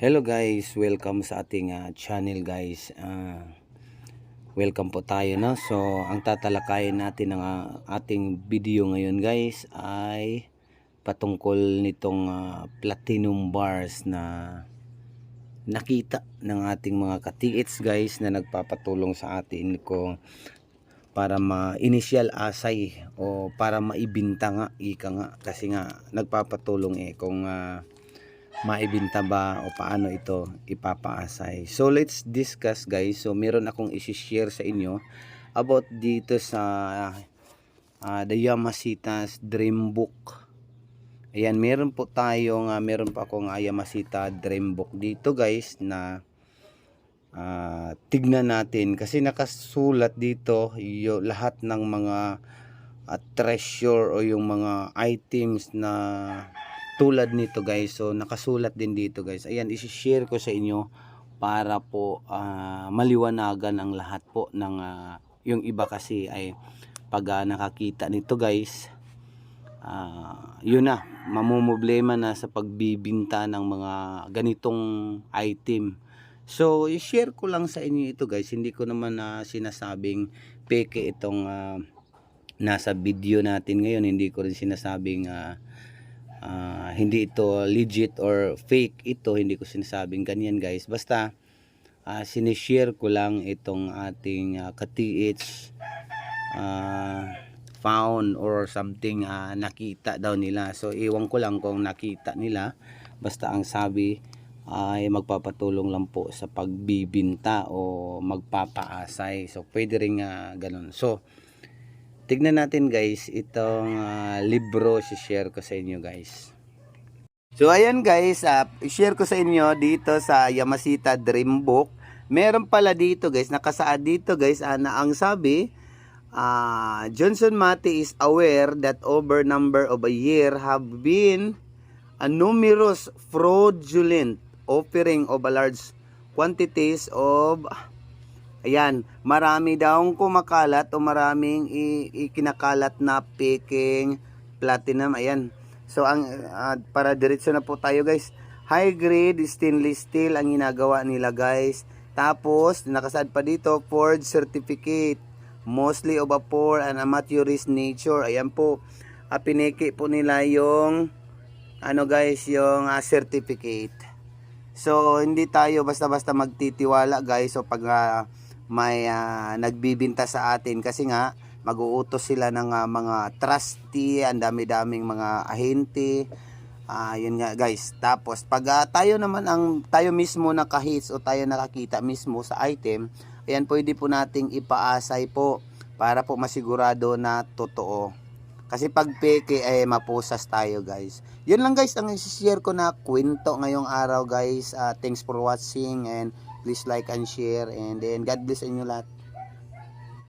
Hello guys, welcome sa ating ah, channel guys. Ah, welcome po tayo no. So, ang tatalakayin natin ng ah, ating video ngayon guys ay patungkol nitong ah, platinum bars na nakita ng ating mga katiits guys na nagpapatulong sa atin ko para ma-initial asay o para maibinta nga ika nga kasi nga nagpapatulong eh kung ah, maibinta ba o paano ito ipapaasay. So let's discuss guys. So meron akong i-share sa inyo about dito sa uh, the Yamashita's Dream Book. Ayan, meron po tayong uh, meron pa akong uh, Yamashita Dream Book dito guys na uh, tignan natin kasi nakasulat dito yung lahat ng mga uh, treasure o yung mga items na tulad nito guys. So nakasulat din dito guys. Ayan isi-share ko sa inyo para po uh, maliwanagan ang lahat po ng uh, yung iba kasi ay pag uh, nakakita nito guys uh, yun na. Mamumblema na sa pagbibinta ng mga ganitong item. So i-share ko lang sa inyo ito guys. Hindi ko naman uh, sinasabing peke itong uh, nasa video natin ngayon. Hindi ko rin sinasabing uh, uh, hindi ito legit or fake ito hindi ko sinasabing ganyan guys. Basta uh, sinishare ko lang itong ating uh, katiits uh, found or something uh, nakita daw nila. So iwan ko lang kung nakita nila. Basta ang sabi ay magpapatulong lang po sa pagbibinta o magpapaasay. So pwede rin uh, ganun. So Tignan natin guys itong uh, libro si-share ko sa inyo guys. So ayan guys, uh, i-share ko sa inyo dito sa Yamashita Dream Book. Meron pala dito guys, nakasaad dito guys uh, na ang sabi, uh, Johnson Mate is aware that over number of a year have been a numerous fraudulent offering of a large quantities of Ayan, marami daw kumakalat o maraming ikinakalat na peking platinum. Ayan. So ang uh, para diretso na po tayo guys. High grade stainless steel ang ginagawa nila guys. Tapos nakasaad pa dito forged certificate mostly of a poor and amateurist nature. Ayan po. Uh, piniki po nila yung ano guys, yung uh, certificate. So hindi tayo basta-basta magtitiwala guys. So pag uh, may uh, nagbibinta sa atin kasi nga mag-uutos sila ng uh, mga trusty, ang dami-daming mga ahente. Uh, yun nga guys. Tapos pag uh, tayo naman ang tayo mismo nakahits o tayo nakakita mismo sa item, ayan pwede po nating ipaasay po para po masigurado na totoo. Kasi pag peke eh mapusas tayo guys. Yun lang guys ang i-share ko na kwento ngayong araw guys. Uh, thanks for watching and Please like and share and then God bless inyo lahat.